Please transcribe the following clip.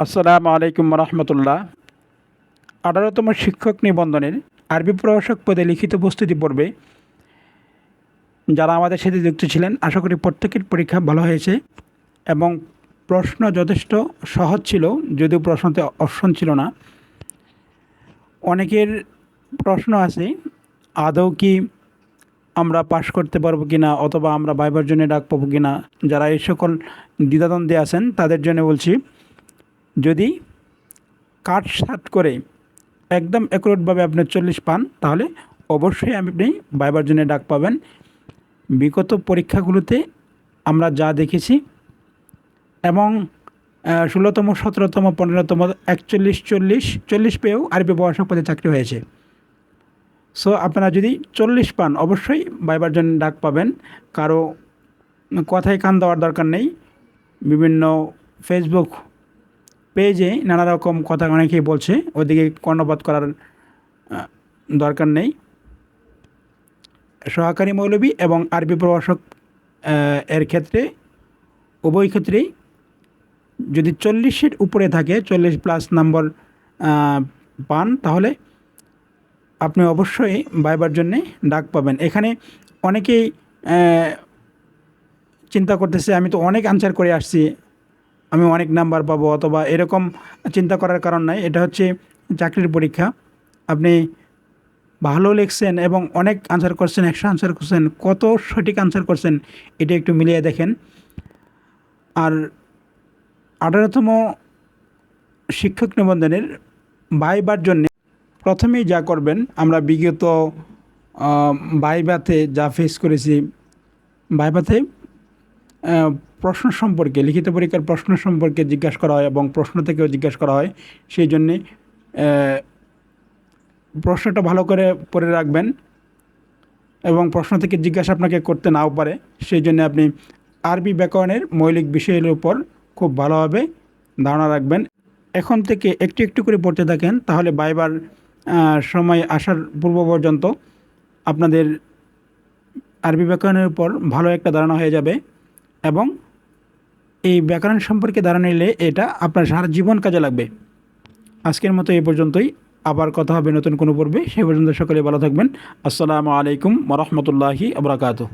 আসসালামু আলাইকুম রহমতুল্লাহ। আঠারোতম শিক্ষক নিবন্ধনের আরবি প্রভাষক পদে লিখিত প্রস্তুতি পড়বে যারা আমাদের সাথে যুক্ত ছিলেন, আশা করি প্রত্যেকের পরীক্ষা ভালো হয়েছে এবং প্রশ্ন যথেষ্ট সহজ ছিল, যদিও প্রশ্নতে অপশন ছিল না। অনেকের প্রশ্ন আছে, আদৌ কি আমরা পাশ করতে পারব কি না অথবা আমরা বাইবার জন্য ডাক পাবো কি না যারা এই সকল দ্বিধাদ্বন্দ্বে আছেন, তাদের জন্য বলছি যদি কাট সাট করে একদম অ্যাকুরেটভাবে আপনি চল্লিশ পান, তাহলে অবশ্যই আপনি বাইবার জন্য ডাক পাবেন। বিগত পরীক্ষাগুলোতে আমরা যা দেখেছি, এবং ষোলোতম, সতেরোতম, পনেরোতম, একচল্লিশ, চল্লিশ চল্লিশ পেয়েও আরবি প্রভাষক পদে চাকরি হয়েছে। সো আপনারা যদি চল্লিশ পান, অবশ্যই বাইবার জন্য ডাক পাবেন। কারও কথায় কান দেওয়ার দরকার নেই। বিভিন্ন ফেসবুক পেজে নানা রকম কথা অনেকেই বলছে, ওদিকে কর্ণপাত করার দরকার নেই। সহকারী মৌলবী এবং আরবি প্রভাষক এর ক্ষেত্রে, উভয় ক্ষেত্রেই যদি চল্লিশের উপরে থাকে, চল্লিশ প্লাস নম্বর পান, তাহলে আপনি অবশ্যই ভাইবার জন্যে ডাক পাবেন। এখানে অনেকেই চিন্তা করতেছে, আমি তো অনেক আনসার করে আসছি আমি অনেক নাম্বার পাবো অথবা এরকম চিন্তা করার কারণ নাই। এটা হচ্ছে চাকরির পরীক্ষা। আপনি ভালো লিখছেন এবং অনেক আনসার করছেন একশো আনসার করছেন কত সঠিক আনসার করছেন এটা একটু মিলিয়ে দেখেন। আর আঠারোতম শিক্ষক নিবন্ধনের বাইবার জন্যে প্রথমেই যা করবেন আমরা বিগত আহ, বাইবাতে যা ফেস করেছি বাইবাতে আহ, প্রশ্ন সম্পর্কে, লিখিত পরীক্ষার প্রশ্ন সম্পর্কে জিজ্ঞাসা করা হয় এবং প্রশ্ন থেকেও জিজ্ঞাসা করা হয়। সেই জন্যে প্রশ্নটা ভালো করে পড়ে রাখবেন এবং প্রশ্ন থেকে জিজ্ঞাসা আপনাকে করতে নাও পারে। সেই জন্য আপনি আরবি ব্যাকরণের মৌলিক বিষয়ের উপর খুব ভালোভাবে ধারণা রাখবেন। এখন থেকে একটু একটু করে পড়তে থাকেন, তাহলে বাইবার সময় আসার পূর্ব পর্যন্ত আপনাদের আরবি ব্যাকরণের উপর ভালো একটা ধারণা হয়ে যাবে। এবং এই ব্যাকরণ সম্পর্কে ধারণা নিলে এটা আপনার সারা জীবন কাজে লাগবে। আজকের মতো এই পর্যন্তই। আবার কথা হবে নতুন কোনো পর্বে। সে পর্যন্ত সকলে ভালো থাকবেন। আসসালামু আলাইকুম ওরহমতুল্লাহি আবরাকাতু